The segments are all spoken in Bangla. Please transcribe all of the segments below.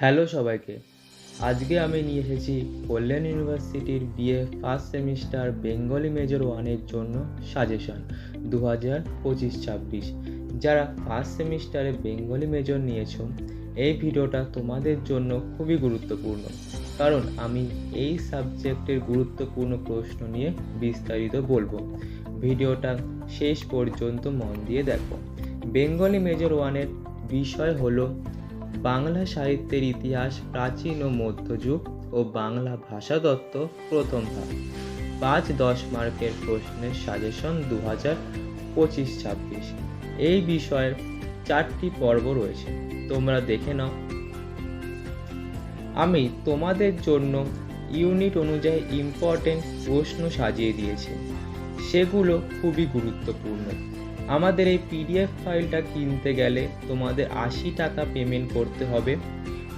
হ্যালো সবাইকে। আজকে আমি নিয়ে এসেছি কল্যাণ ইউনিভার্সিটির BA first semester Bengali major ওয়ানের জন্য সাজেশন দু হাজার পঁচিশ ছাব্বিশ। যারা ফার্স্ট সেমিস্টারে বেঙ্গলি মেজর নিয়েছো, এই ভিডিওটা তোমাদের জন্য খুবই গুরুত্বপূর্ণ। কারণ আমি এই সাবজেক্টের গুরুত্বপূর্ণ প্রশ্ন নিয়ে বিস্তারিত বলব। ভিডিওটা শেষ পর্যন্ত মন দিয়ে দেখো। বেঙ্গলি মেজর ওয়ানের বিষয় হলো বাংলা সাহিত্যের ইতিহাস প্রাচীন ও মধ্যযুগ ও বাংলা ভাষাতত্ত্ব প্রথম ভাগ পাঁচ দশ মার্কের প্রশ্নের সাজেশন দু হাজার পঁচিশ ছাব্বিশ। এই বিষয়ের চারটি পর্ব রয়েছে। তোমরা দেখে নাও। আমি তোমাদের জন্য ইউনিট অনুযায়ী ইম্পর্টেন্ট প্রশ্ন সাজিয়ে দিয়েছি। সেগুলো খুবই গুরুত্বপূর্ণ। আমাদের এই পিডিএফ ফাইলটা কিনতে গেলে তোমাদের আশি টাকা পেমেন্ট করতে হবে।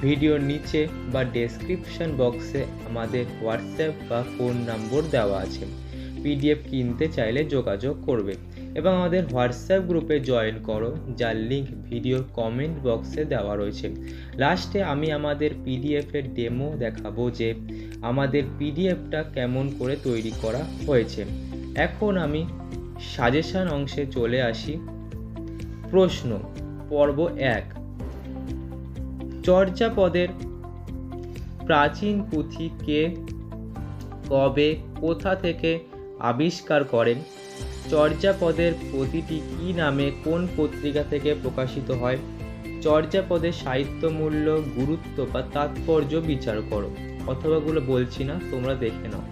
ভিডিওর নিচে বা ডেসক্রিপশন বক্সে আমাদের হোয়াটসঅ্যাপ বা ফোন নম্বর দেওয়া আছে। পিডিএফ কিনতে চাইলে যোগাযোগ করবে এবং আমাদের হোয়াটসঅ্যাপ গ্রুপে জয়েন করো, যার লিঙ্ক ভিডিওর কমেন্ট বক্সে দেওয়া রয়েছে। লাস্টে আমি আমাদের পিডিএফের ডেমো দেখাবো যে আমাদের পিডিএফটা কেমন করে তৈরি করা হয়েছে। এখন আমি সাজেশন অংশে চলে আসি। প্রশ্ন, পর্ব এক। চর্যাপদের প্রাচীন পুঁথি কে কবে, কোথা থেকে আবিষ্কার করেন? চর্যাপদের প্রতিটি কি নামে কোন পত্রিকা থেকে প্রকাশিত হয়? চর্যাপদের সাহিত্য মূল্য, গুরুত্ব বা তাৎপর্য বিচার করো। অথবাগুলো বলছি না, তোমরা দেখে নাও।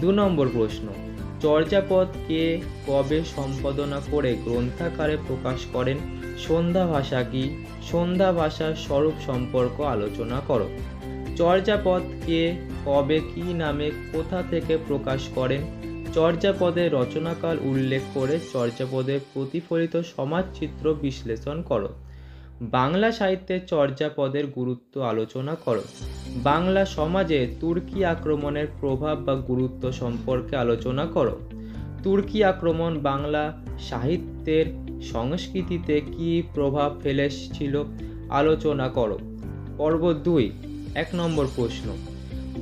দু নম্বর প্রশ্ন চর্যাপদ কে কবে সম্পাদনা করে গ্রন্থাকারে প্রকাশ করেন? সন্ধ্যা ভাষা কি? সন্ধ্যা ভাষার স্বরূপ সম্পর্ক আলোচনা করো। চর্যাপদ কে কবে কি নামে কোথা থেকে প্রকাশ করেন? চর্যাপদের রচনাকাল উল্লেখ করে চর্যাপদের প্রতিফলিত সমাজচিত্র বিশ্লেষণ করো। বাংলা সাহিত্যে চর্যাপদের গুরুত্ব আলোচনা করো। বাংলা সমাজে তুর্কি আক্রমণের প্রভাব বা গুরুত্ব সম্পর্কে আলোচনা করো। তুর্কি আক্রমণ বাংলা সাহিত্যের সংস্কৃতিতে কী প্রভাব ফেলেছিল আলোচনা করো। পর্ব দুই, এক নম্বর প্রশ্ন।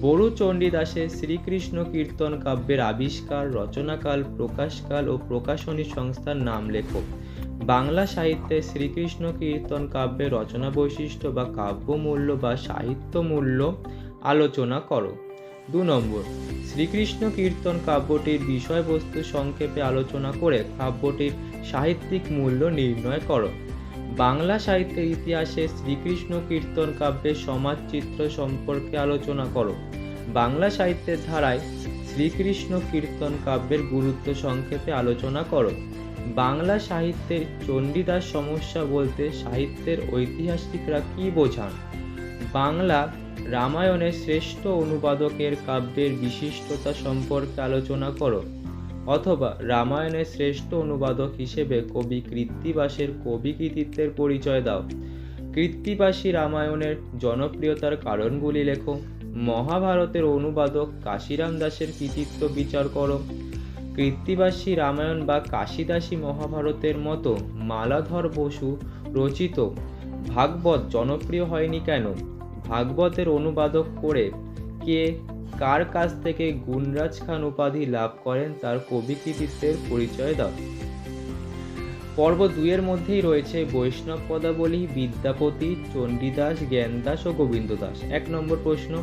বড়ু চণ্ডীদাসের শ্রীকৃষ্ণ কীর্তন কাব্যের আবিষ্কার, রচনাকাল, প্রকাশকাল ও প্রকাশনী সংস্থার নাম লেখো। বাংলা সাহিত্যে শ্রীকৃষ্ণ কীর্তন কাব্যের রচনা বৈশিষ্ট্য বা কাব্যমূল্য বা সাহিত্য মূল্য আলোচনা করো। দু নম্বর, শ্রীকৃষ্ণ কীর্তন কাব্যটির বিষয়বস্তু সংক্ষেপে আলোচনা করে কাব্যটির সাহিত্যিক মূল্য নির্ণয় করো। বাংলা সাহিত্যের ইতিহাসে শ্রীকৃষ্ণ কীর্তন কাব্যের সমাজচিত্র সম্পর্কে আলোচনা করো। বাংলা সাহিত্যের ধারায় শ্রীকৃষ্ণ কীর্তন কাব্যের গুরুত্ব সংক্ষেপে আলোচনা করো। বাংলা সাহিত্যের চণ্ডীদাস সমস্যা বলতে সাহিত্যের ঐতিহাসিকরা কি বোঝান? বাংলা রামায়ণের শ্রেষ্ঠ অনুবাদকের কাব্যের বিশিষ্টতা সম্পর্কে আলোচনা করো, অথবা রামায়ণের শ্রেষ্ঠ অনুবাদক হিসেবে কবি কৃত্তিবাসের কবি কৃতিত্বের পরিচয় দাও। কৃত্তিবাসী রামায়ণের জনপ্রিয়তার কারণগুলি লেখো, মহাভারতের অনুবাদক কাশিরাম দাসের কৃতিত্ব বিচার করো কৃত্তিবাসী রামায়ণ বা কাশিদাসী মহাভারতের মতো মালাধর বসু রচিত ভাগবত জনপ্রিয় হয়নি কেন? ভাগবতের অনুবাদক করে কে কার কাছ থেকে গুণরাজ খান উপাধি লাভ করেন তার কবি কৃতিত্বের পরিচয় দাও। পর্ব দুইয়ের মধ্যেই রয়েছে বৈষ্ণব পদাবলী, বিদ্যাপতি, চণ্ডীদাস, জ্ঞানদাস ও গোবিন্দ দাস এক নম্বর প্রশ্ন,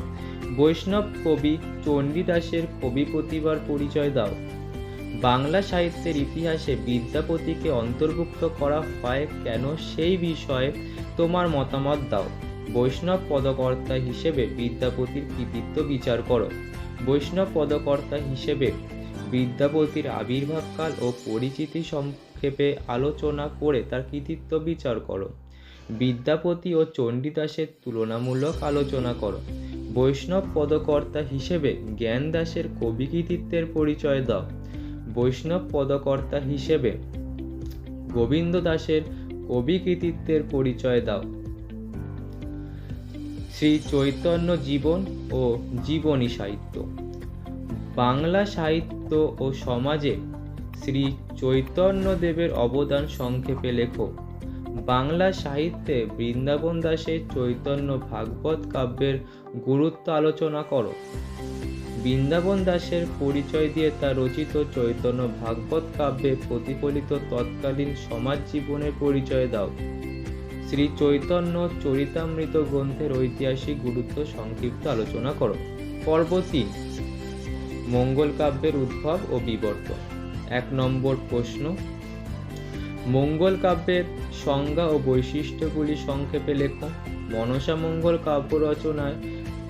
বৈষ্ণব কবি চণ্ডীদাসের কবি প্রতিভার পরিচয় দাও। বাংলা সাহিত্যের ইতিহাসে বিদ্যাপতিকে অন্তর্ভুক্ত করা হয় কেন সেই বিষয়ে তোমার মতামত দাও। বৈষ্ণব পদকর্তা হিসেবে বিদ্যাপতির কৃতিত্ব বিচার করো। বৈষ্ণব পদকর্তা হিসেবে বিদ্যাপতির আবির্ভাবকাল ও পরিচিতি সংক্ষেপে আলোচনা করে তার কৃতিত্ব বিচার করো। বিদ্যাপতি ও চণ্ডীদাসের তুলনামূলক আলোচনা করো। বৈষ্ণব পদকর্তা হিসেবে জ্ঞানদাসের কবি কৃতিত্বের পরিচয় দাও। বৈষ্ণব পদকর্তা হিসেবে গোবিন্দ দাসের কবি কৃতিত্বের পরিচয় দাও। শ্রী চৈতন্য জীবন ও জীবনী সাহিত্য। বাংলা সাহিত্য ও সমাজে শ্রী চৈতন্যদেবের অবদান সংক্ষেপে লেখো। বাংলা সাহিত্যে বৃন্দাবন দাসের চৈতন্য ভাগবত কাব্যের গুরুত্ব আলোচনা করো। বৃন্দাবন দাসের পরিচয় দিয়ে তার রচিত চৈতন্য ভাগবত কাব্যে প্রতিফলিত তৎকালীন সমাজ জীবনের পরিচয় দাও। শ্রী চৈতন্য চরিতামৃত গ্রন্থের ঐতিহাসিক গুরুত্ব সংক্ষিপ্ত আলোচনা করো। পর্ব তিন, মঙ্গল কাব্যের উদ্ভব ও বিবর্তন। এক নম্বর প্রশ্ন, মঙ্গল কাব্যের সংজ্ঞা ও বৈশিষ্ট্যগুলি সংক্ষেপে লেখো। মনসা মঙ্গল কাব্য রচনায়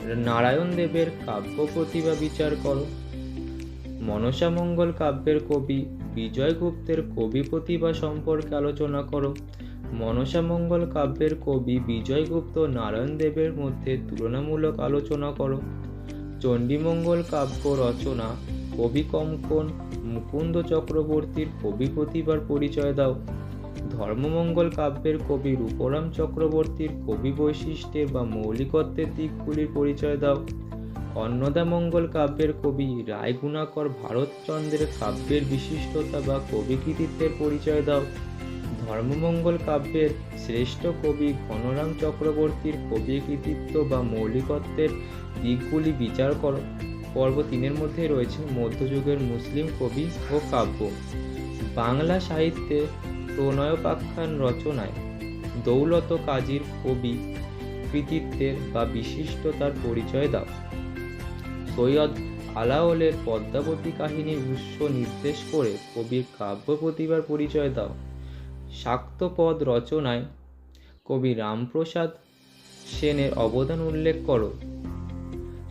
নারায়ণ দেবের কাব্য প্রতিভা বিচার করো। মনসা মঙ্গল কাব্যের কবি, বিজয় গুপ্তের কবি প্রতিভা সম্পর্কে আলোচনা করো। মনসা মঙ্গল কাব্যের কবি বিজয়গুপ্ত নারায়ণ দেবের মধ্যে তুলনামূলক আলোচনা করো। চণ্ডীমঙ্গল কাব্য রচনা, কবি কঙ্কন, মুকুন্দ চক্রবর্তীর কবি প্রতিভার পরিচয় দাও। ধর্মমঙ্গল কাব্যের কবি রূপরাম চক্রবর্তীর কবি বৈশিষ্ট্যের বা মৌলিকত্বের দিকগুলির পরিচয় দাও। অন্নদামঙ্গল কাব্যের কবি রায়গুণাকর ভারতচন্দ্রের কাব্যের বিশিষ্টতা বা কবি কৃতিত্বের পরিচয় দাও। ধর্মমঙ্গল কাব্যের শ্রেষ্ঠ কবি ঘনরাম চক্রবর্তীর কবি কৃতিত্ব বা মৌলিকত্বের দিকগুলি বিচার করো। পর্ব তিনের মধ্যে রয়েছে মধ্যযুগের মুসলিম কবি ও কাব্য। বাংলা সাহিত্যে প্রণয়োপাখ্যান রচনায় দৌলত কাজীর কবি কৃতিত্বের বা বিশিষ্টতার পরিচয় দাও। সৈয়দ আলাওলের পদ্মাবতী কাহিনীর উৎস নির্দেশ করে কবির কাব্য প্রতিভার পরিচয় দাও। শাক্তপদ রচনায় কবি রামপ্রসাদ সেনের অবদান উল্লেখ করো।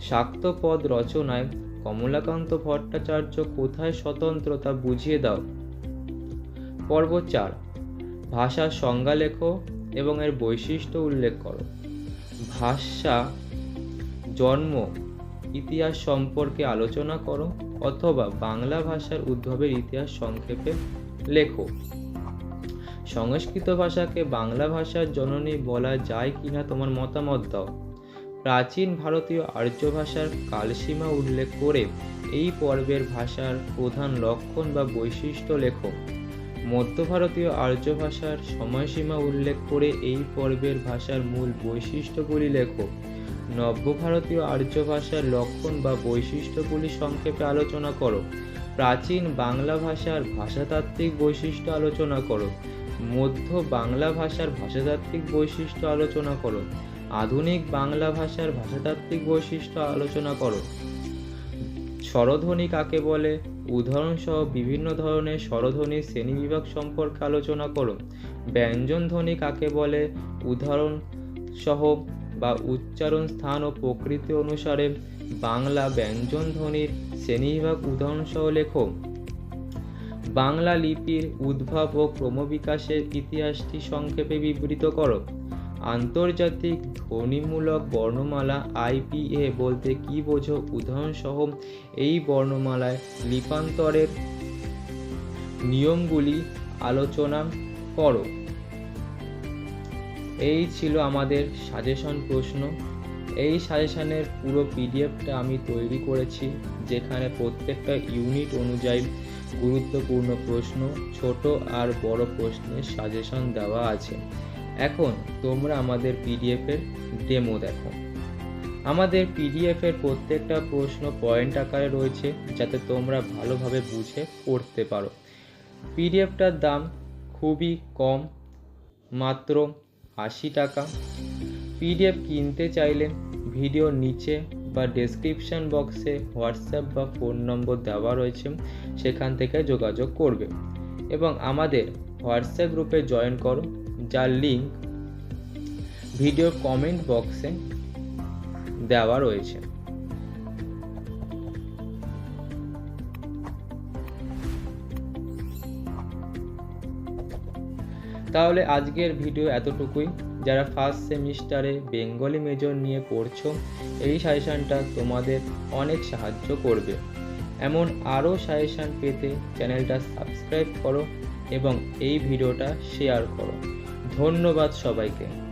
শাক্তপদ রচনায় কমলাকান্ত ভট্টাচার্য কোথায় স্বতন্ত্রতা বুঝিয়ে দাও? পর্ব চার ভাষার সংজ্ঞা লেখো এবং এর বৈশিষ্ট্য উল্লেখ করো। ভাষা, জন্ম, ইতিহাস সম্পর্কে আলোচনা করো অথবা বাংলা ভাষার উদ্ভবের ইতিহাস সংক্ষেপে লেখো। সংস্কৃত ভাষাকে বাংলা ভাষার জননী বলা যায় কিনা তোমার মতামত দাও। প্রাচীন ভারতীয় আর্য ভাষার কালসীমা উল্লেখ করে এই পর্বের ভাষার প্রধান লক্ষণ বা বৈশিষ্ট্য লেখো। মধ্য ভারতীয় আর্য ভাষার সময়সীমা উল্লেখ করে এই পর্বের ভাষার মূল বৈশিষ্ট্যগুলি লেখো। নব্য ভারতীয় আর্য ভাষার লক্ষণ বা বৈশিষ্ট্যগুলি সংক্ষেপে আলোচনা করো। প্রাচীন বাংলা ভাষার ভাষাতাত্ত্বিক বৈশিষ্ট্য আলোচনা করো। মধ্য বাংলা ভাষার ভাষাতাত্ত্বিক বৈশিষ্ট্য আলোচনা করো। আধুনিক বাংলা ভাষার ভাষাতাত্ত্বিক বৈশিষ্ট্য আলোচনা করো। স্বরধ্বনি কাকে বলে? উদাহরণসহ বিভিন্ন ধরনের স্বরধ্বনির শ্রেণীবিভাগ সম্পর্কে আলোচনা করো ব্যঞ্জন ধ্বনি কাকে বলে? উদাহরণ সহ বা উচ্চারণ স্থান ও প্রকৃতি অনুসারে বাংলা ব্যঞ্জন ধ্বনির শ্রেণীবিভাগ উদাহরণসহ লেখো বাংলা লিপির উদ্ভব ও ক্রমবিকাশের ইতিহাসটি সংক্ষেপে বিবৃত করো। আন্তর্জাতিক ধ্বনিমূলক বর্ণমালা আইপিএ বলতে কি বোঝো? উদাহরণসহ এই বর্ণমালায় লিপান্তরের নিয়মগুলি আলোচনা করো। এই ছিল আমাদের সাজেশন প্রশ্ন। এই সাজেশনের পুরো পিডিএফটা আমি তৈরি করেছি, যেখানে প্রত্যেকটা ইউনিট অনুযায়ী গুরুত্বপূর্ণ প্রশ্ন, ছোট আর বড় প্রশ্নের সাজেশন দেওয়া আছে। এখন তোমরা আমাদের পিডিএফের ডেমো দেখো। আমাদের পিডিএফের প্রত্যেকটা প্রশ্ন পয়েন্ট আকারে রয়েছে, যাতে তোমরা ভালোভাবে বুঝে পড়তে পারো। পিডিএফটার দাম খুবই কম, মাত্র আশি টাকা। পিডিএফ কিনতে চাইলে ভিডিওর নিচে বা ডেসক্রিপশন বক্সে হোয়াটসঅ্যাপ বা ফোন নম্বর দেওয়া রয়েছে, সেখান থেকে যোগাযোগ করবে। এবং আমাদের হোয়াটসঅ্যাপ গ্রুপে জয়েন করো। যার লিঙ্ক ভিডিওর কমেন্ট বক্সে দেওয়া রয়েছে। তাহলে আজকের ভিডিও এতটুকুই। যারা ফার্স্ট সেমিস্টারে বেঙ্গলি মেজর নিয়ে পড়ছো, এই সাজেশানটা তোমাদের অনেক সাহায্য করবে। এমন আরও সাজেশান পেতে চ্যানেলটা সাবস্ক্রাইব করো এবং এই ভিডিওটা শেয়ার করো। ধন্যবাদ সবাইকে।